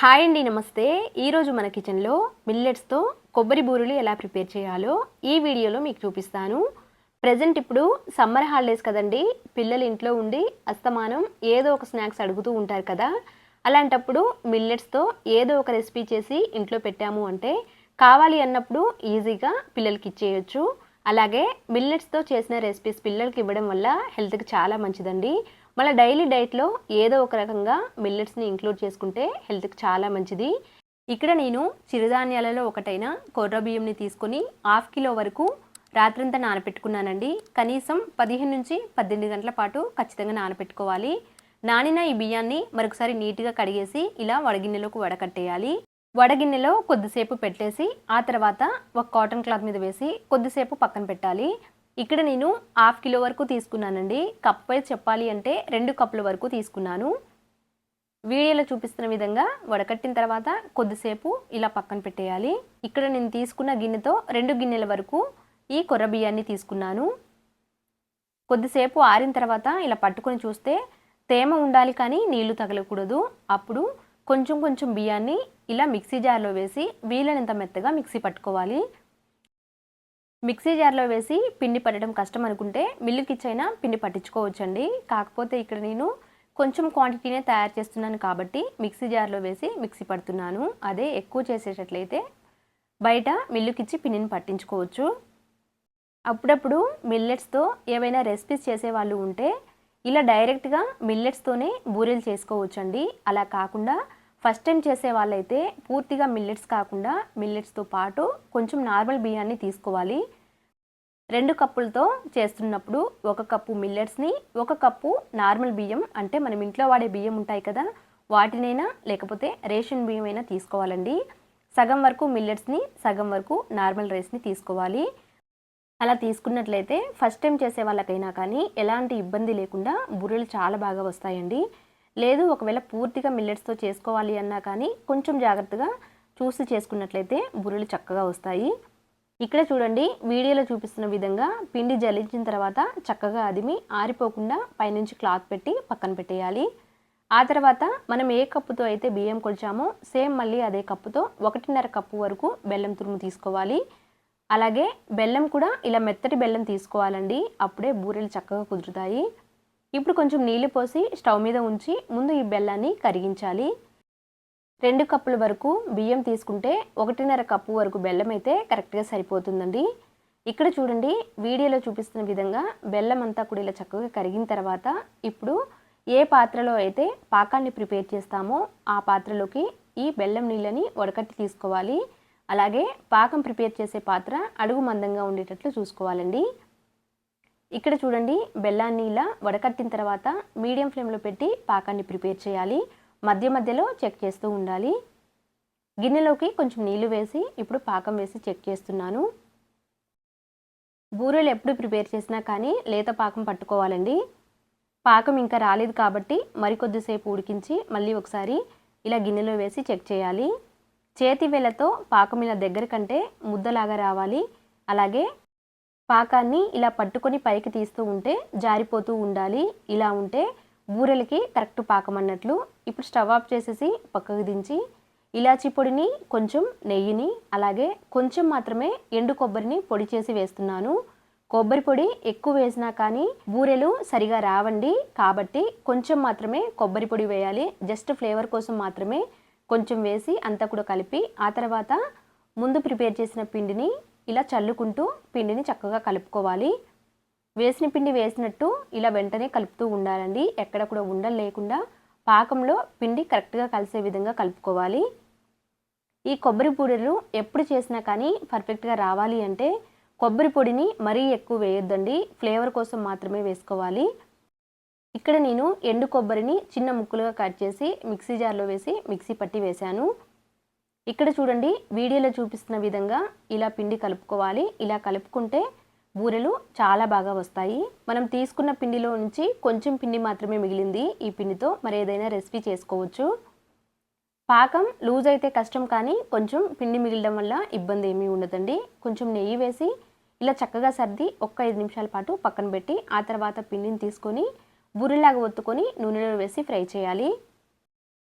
Hi అండి నమస్తే. ఈరోజు మన కిచెన్లో మిల్లెట్స్తో కొబ్బరి బూరెలు ఎలా ప్రిపేర్ చేయాలో ఈ వీడియోలో మీకు చూపిస్తాను. ప్రజెంట్ ఇప్పుడు సమ్మర్ హాలిడేస్ కదండి. పిల్లలు ఇంట్లో ఉండి అస్తమానం ఏదో ఒక స్నాక్స్ అడుగుతూ ఉంటారు కదా. అలాంటప్పుడు మిల్లెట్స్తో ఏదో ఒక రెసిపీ చేసి ఇంట్లో పెట్టాము అంటే కావాలి అన్నప్పుడు ఈజీగా పిల్లలకి ఇచ్చేయచ్చు. అలాగే మిల్లెట్స్తో చేసిన రెసిపీస్ పిల్లలకి ఇవ్వడం వల్ల హెల్త్కి చాలా మంచిదండి. మళ్ళీ డైలీ డైట్లో ఏదో ఒక రకంగా మిల్లెట్స్ని ఇంక్లూడ్ చేసుకుంటే హెల్త్కి చాలా మంచిది. ఇక్కడ నేను చిరుధాన్యాలలో ఒకటైన కొర్ర బియ్యంని తీసుకొని హాఫ్ కిలో వరకు రాత్రంతా నానపెట్టుకున్నానండి. కనీసం పదిహేను నుంచి పద్దెనిమిది గంటల పాటు ఖచ్చితంగా నానపెట్టుకోవాలి. నానిన ఈ బియ్యాన్ని మరొకసారి నీట్గా కడిగేసి ఇలా వడగిన్నెలోకి వడకట్టేయాలి. వడగిన్నెలో కొద్దిసేపు పెట్టేసి ఆ తర్వాత ఒక కాటన్ క్లాత్ మీద వేసి కొద్దిసేపు పక్కన పెట్టాలి. ఇక్కడ నేను హాఫ్ కిలో వరకు తీసుకున్నానండి. కప్ వైజ్ చెప్పాలి అంటే రెండు కప్పుల వరకు తీసుకున్నాను. వీడియోలో చూపిస్తున్న విధంగా వడకట్టిన తర్వాత కొద్దిసేపు ఇలా పక్కన పెట్టేయాలి. ఇక్కడ నేను తీసుకున్న గిన్నెతో రెండు గిన్నెల వరకు ఈ కొర్ర బియ్యాన్ని తీసుకున్నాను. కొద్దిసేపు ఆరిన తర్వాత ఇలా పట్టుకొని చూస్తే తేమ ఉండాలి కానీ నీళ్ళు తగలకూడదు. అప్పుడు కొంచెం కొంచెం బియ్యాన్ని ఇలా మిక్సీ జార్లో వేసి వీలైనంత మెత్తగా మిక్సీ పట్టుకోవాలి. మిక్సీ జార్లో వేసి పిండి పట్టడం కష్టం అనుకుంటే మిల్లుకి ఇచ్చైనా పిండి పట్టించుకోవచ్చండి. కాకపోతే ఇక్కడ నేను కొంచెం క్వాంటిటీనే తయారు చేస్తున్నాను కాబట్టి మిక్సీ జార్లో వేసి మిక్సీ పడుతున్నాను. అదే ఎక్కువ చేసేటట్లయితే బయట మిల్లుకిచ్చి పిండిని పట్టించుకోవచ్చు. అప్పుడప్పుడు మిల్లెట్స్తో ఏవైనా రెసిపీస్ చేసేవాళ్ళు ఉంటే ఇలా డైరెక్ట్గా మిల్లెట్స్తోనే బూరెలు చేసుకోవచ్చండి. అలా కాకుండా ఫస్ట్ టైం చేసే వాళ్ళైతే పూర్తిగా మిల్లెట్స్ కాకుండా మిల్లెట్స్తో పాటు కొంచెం నార్మల్ బియ్యాన్ని తీసుకోవాలి. రెండు కప్పులతో చేస్తున్నప్పుడు ఒక కప్పు మిల్లెట్స్ని ఒక కప్పు నార్మల్ బియ్యం అంటే మనం ఇంట్లో వాడే బియ్యం ఉంటాయి కదా వాటినైనా లేకపోతే రేషన్ బియ్యం అయినా తీసుకోవాలండి. సగం వరకు మిల్లెట్స్ని సగం వరకు నార్మల్ రైస్ని తీసుకోవాలి. అలా తీసుకున్నట్లయితే ఫస్ట్ టైం చేసే వాళ్ళకైనా కానీ ఎలాంటి ఇబ్బంది లేకుండా బుర్రెలు చాలా బాగా వస్తాయండి. లేదు ఒకవేళ పూర్తిగా మిల్లెట్స్తో చేసుకోవాలి అన్నా కానీ కొంచెం జాగ్రత్తగా చూసి చేసుకున్నట్లయితే బుర్రెలు చక్కగా వస్తాయి. ఇక్కడ చూడండి వీడియోలో చూపిస్తున్న విధంగా పిండి జల్లించిన తర్వాత చక్కగా అదిమి ఆరిపోకుండా పైనుంచి క్లాత్ పెట్టి పక్కన పెట్టేయాలి. ఆ తర్వాత మనం ఏ కప్పుతో అయితే బియ్యం కొలిచామో సేమ్ మళ్ళీ అదే కప్పుతో ఒకటిన్నర కప్పు వరకు బెల్లం తురుము తీసుకోవాలి. అలాగే బెల్లం కూడా ఇలా మెత్తటి బెల్లం తీసుకోవాలండి అప్పుడే బూరెలు చక్కగా కుదురుతాయి. ఇప్పుడు కొంచెం నీళ్ళు పోసి స్టవ్ మీద ఉంచి ముందు ఈ బెల్లాన్ని కరిగించాలి. రెండు కప్పుల వరకు బియ్యం తీసుకుంటే ఒకటిన్నర కప్పు వరకు బెల్లం అయితే కరెక్ట్గా సరిపోతుందండి. ఇక్కడ చూడండి వీడియోలో చూపిస్తున్న విధంగా బెల్లం అంతా కూడా ఇలా చక్కగా కరిగిన తర్వాత ఇప్పుడు ఏ పాత్రలో అయితే పాకాన్ని ప్రిపేర్ చేస్తామో ఆ పాత్రలోకి ఈ బెల్లం నీళ్ళని వడకట్టి తీసుకోవాలి. అలాగే పాకం ప్రిపేర్ చేసే పాత్ర అడుగు మందంగా ఉండేటట్లు చూసుకోవాలండి. ఇక్కడ చూడండి బెల్లాన్ని ఇలా వడకట్టిన తర్వాత మీడియం ఫ్లేమ్లో పెట్టి పాకాన్ని ప్రిపేర్ చేయాలి. మధ్య మధ్యలో చెక్ చేస్తూ ఉండాలి. గిన్నెలోకి కొంచెం నీళ్ళు వేసి ఇప్పుడు పాకం వేసి చెక్ చేస్తున్నాను. బూరెలు ఎప్పుడు ప్రిపేర్ చేసినా కానీ లేత పాకం పట్టుకోవాలండి. పాకం ఇంకా రాలేదు కాబట్టి మరికొద్దిసేపు ఉడికించి మళ్ళీ ఒకసారి ఇలా గిన్నెలో వేసి చెక్ చేయాలి. చేతి వేళ్ళతో పాకం ఇలా దగ్గర కంటే ముద్దలాగా రావాలి. అలాగే పాకాన్ని ఇలా పట్టుకొని పైకి తీస్తూ ఉంటే జారిపోతూ ఉండాలి. ఇలా ఉంటే బూరెలకి కరెక్ట్ పాకం అన్నట్లు ఇప్పుడు స్టవ్ ఆఫ్ చేసేసి పక్కకు దించి ఇలాచీ పొడిని కొంచెం నెయ్యిని అలాగే కొంచెం మాత్రమే ఎండు కొబ్బరిని పొడి చేసి వేస్తున్నాను. కొబ్బరి పొడి ఎక్కువ వేసినా కానీ బూరెలు సరిగా రావండి. కాబట్టి కొంచెం మాత్రమే కొబ్బరి పొడి వేయాలి. జస్ట్ ఫ్లేవర్ కోసం మాత్రమే కొంచెం వేసి అంతా కూడా కలిపి ఆ తర్వాత ముందు ప్రిపేర్ చేసిన పిండిని ఇలా చల్లుకుంటూ పిండిని చక్కగా కలుపుకోవాలి. వేసిన పిండి వేసినట్టు ఇలా వెంటనే కలుపుతూ ఉండాలండి. ఎక్కడ కూడా ఉండలు లేకుండా పాకంలో పిండి కరెక్ట్గా కలిసే విధంగా కలుపుకోవాలి. ఈ కొబ్బరి పొడిలు ఎప్పుడు చేసినా కానీ పర్ఫెక్ట్గా రావాలి అంటే కొబ్బరి పొడిని మరీ ఎక్కువ వేయొద్దండి. ఫ్లేవర్ కోసం మాత్రమే వేసుకోవాలి. ఇక్కడ నేను ఎండు కొబ్బరిని చిన్న ముక్కలుగా కట్ చేసి మిక్సీ జార్లో వేసి మిక్సీ పట్టి వేశాను. ఇక్కడ చూడండి వీడియోలో చూపిస్తున్న విధంగా ఇలా పిండి కలుపుకోవాలి. ఇలా కలుపుకుంటే బూరెలు చాలా బాగా వస్తాయి. మనం తీసుకున్న పిండిలో నుంచి కొంచెం పిండి మాత్రమే మిగిలింది ఈ పిండితో. మరి ఏదైనా రెసిపీ చేసుకోవచ్చు. పాకం లూజ్ అయితే కష్టం కానీ కొంచెం పిండి మిగిలడం వల్ల ఇబ్బంది ఏమీ ఉండదండి. కొంచెం నెయ్యి వేసి ఇలా చక్కగా సర్ది ఒక్క ఐదు నిమిషాల పాటు పక్కన పెట్టి ఆ తర్వాత పిండిని తీసుకొని బూరెలాగా ఒత్తుకొని నూనెలో వేసి ఫ్రై చేయాలి.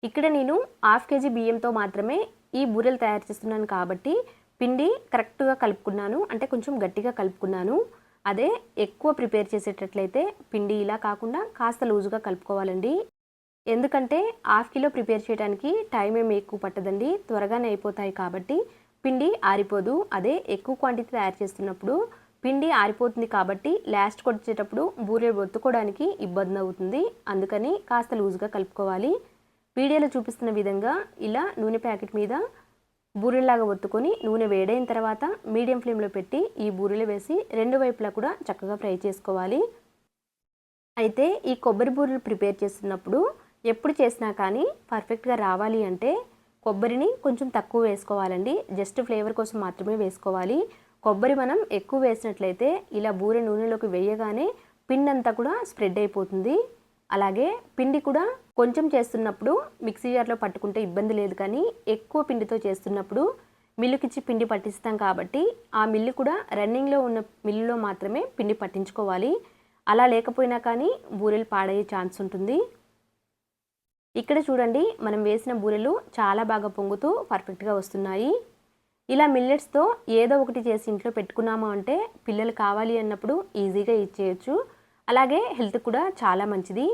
ఇక్కడ నేను హాఫ్ కేజీ బియ్యంతో మాత్రమే ఈ బూరెలు తయారు చేస్తున్నాను కాబట్టి పిండి కరెక్ట్గా కలుపుకున్నాను అంటే కొంచెం గట్టిగా కలుపుకున్నాను. అదే ఎక్కువ ప్రిపేర్ చేసేటట్లయితే పిండి ఇలా కాకుండా కాస్త లూజుగా కలుపుకోవాలండి. ఎందుకంటే హాఫ్ కిలో ప్రిపేర్ చేయడానికి టైం ఏమి ఎక్కువ పట్టదండి త్వరగానే అయిపోతాయి కాబట్టి పిండి ఆరిపోదు. అదే ఎక్కువ క్వాంటిటీ తయారు చేస్తున్నప్పుడు పిండి ఆరిపోతుంది కాబట్టి లాస్ట్ కొట్టేటప్పుడు బూరెలు ఒత్తుకోవడానికి ఇబ్బంది అవుతుంది. అందుకని కాస్త లూజ్గా కలుపుకోవాలి. వీడియోలో చూపిస్తున్న విధంగా ఇలా నూనె ప్యాకెట్ మీద బూరెల్లాగా ఒత్తుకొని నూనె వేడైన తర్వాత మీడియం ఫ్లేమ్లో పెట్టి ఈ బూరెలు వేసి రెండు వైపులా కూడా చక్కగా ఫ్రై చేసుకోవాలి. అయితే ఈ కొబ్బరి బూరెలు ప్రిపేర్ చేస్తున్నప్పుడు ఎప్పుడు చేసినా కానీ పర్ఫెక్ట్గా రావాలి అంటే కొబ్బరిని కొంచెం తక్కువ వేసుకోవాలండి. జస్ట్ ఫ్లేవర్ కోసం మాత్రమే వేసుకోవాలి. కొబ్బరి మనం ఎక్కువ వేసినట్లయితే ఇలా బూరె నూనెలోకి వేయగానే పిండి అంతా కూడా స్ప్రెడ్ అయిపోతుంది. అలాగే పిండి కూడా కొంచెం చేస్తున్నప్పుడు మిక్సీ జార్లో పట్టుకుంటే ఇబ్బంది లేదు కానీ ఎక్కువ పిండితో చేస్తున్నప్పుడు మిల్లుకిచ్చి పిండి పట్టిస్తాం కాబట్టి ఆ మిల్లు కూడా రన్నింగ్లో ఉన్న మిల్లులో మాత్రమే పిండి పట్టించుకోవాలి. అలా లేకపోయినా కానీ బూరెలు పాడయ్యే ఛాన్స్ ఉంటుంది. ఇక్కడ చూడండి మనం వేసిన బూరెలు చాలా బాగా పొంగుతూ పర్ఫెక్ట్గా వస్తున్నాయి. ఇలా మిల్లెట్స్తో ఏదో ఒకటి చేసి ఇంట్లో పెట్టుకున్నాము అంటే పిల్లలు కావాలి అన్నప్పుడు ఈజీగా ఇచ్చేయచ్చు అలాగే హెల్త్ కూడా చాలా మంచిది.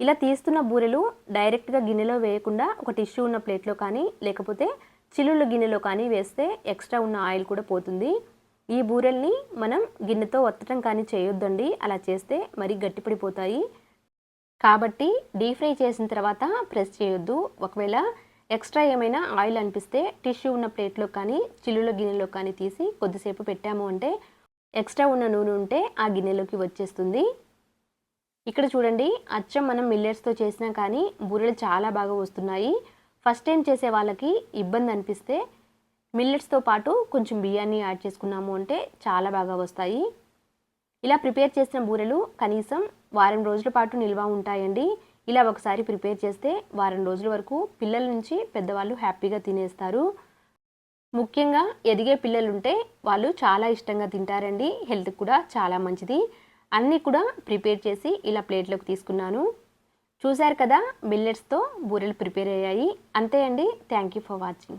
ఇలా తీస్తున్న బూరెలు డైరెక్ట్గా గిన్నెలో వేయకుండా ఒక టిష్యూ ఉన్న ప్లేట్లో కానీ లేకపోతే చిల్లుల గిన్నెలో కానీ వేస్తే ఎక్స్ట్రా ఉన్న ఆయిల్ కూడా పోతుంది. ఈ బూరెల్ని మనం గిన్నెతో ఒత్తడం కానీ చేయొద్దండి. అలా చేస్తే మరీ గట్టిపడిపోతాయి. కాబట్టి డీప్ ఫ్రై చేసిన తర్వాత ప్రెస్ చేయొద్దు. ఒకవేళ ఎక్స్ట్రా ఏమైనా ఆయిల్ అనిపిస్తే టిష్యూ ఉన్న ప్లేట్లో కానీ చిల్లుల గిన్నెలో కానీ తీసి కొద్దిసేపు పెట్టాము అంటే ఎక్స్ట్రా ఉన్న నూనె ఉంటే ఆ గిన్నెలోకి వచ్చేస్తుంది. ఇక్కడ చూడండి అచ్చం మనం మిల్లెట్స్తో చేసినా కానీ బూరెలు చాలా బాగా వస్తున్నాయి. ఫస్ట్ టైం చేసే వాళ్ళకి ఇబ్బంది అనిపిస్తే మిల్లెట్స్తో పాటు కొంచెం బియ్యాన్ని యాడ్ చేసుకున్నాము అంటే చాలా బాగా వస్తాయి. ఇలా ప్రిపేర్ చేసిన బూరెలు కనీసం వారం రోజుల పాటు నిల్వ ఉంటాయండి. ఇలా ఒకసారి ప్రిపేర్ చేస్తే వారం రోజుల వరకు పిల్లల నుంచి పెద్దవాళ్ళు హ్యాపీగా తినేస్తారు. ముఖ్యంగా ఎదిగే పిల్లలుంటే వాళ్ళు చాలా ఇష్టంగా తింటారండి. హెల్త్ కూడా చాలా మంచిది. అన్నీ కూడా ప్రిపేర్ చేసి ఇలా ప్లేట్లోకి తీసుకున్నాను. చూశారు కదా మిల్లెట్స్తో బూరెలు ప్రిపేర్ అయ్యాయి. అంతే అండి. Thank you for watching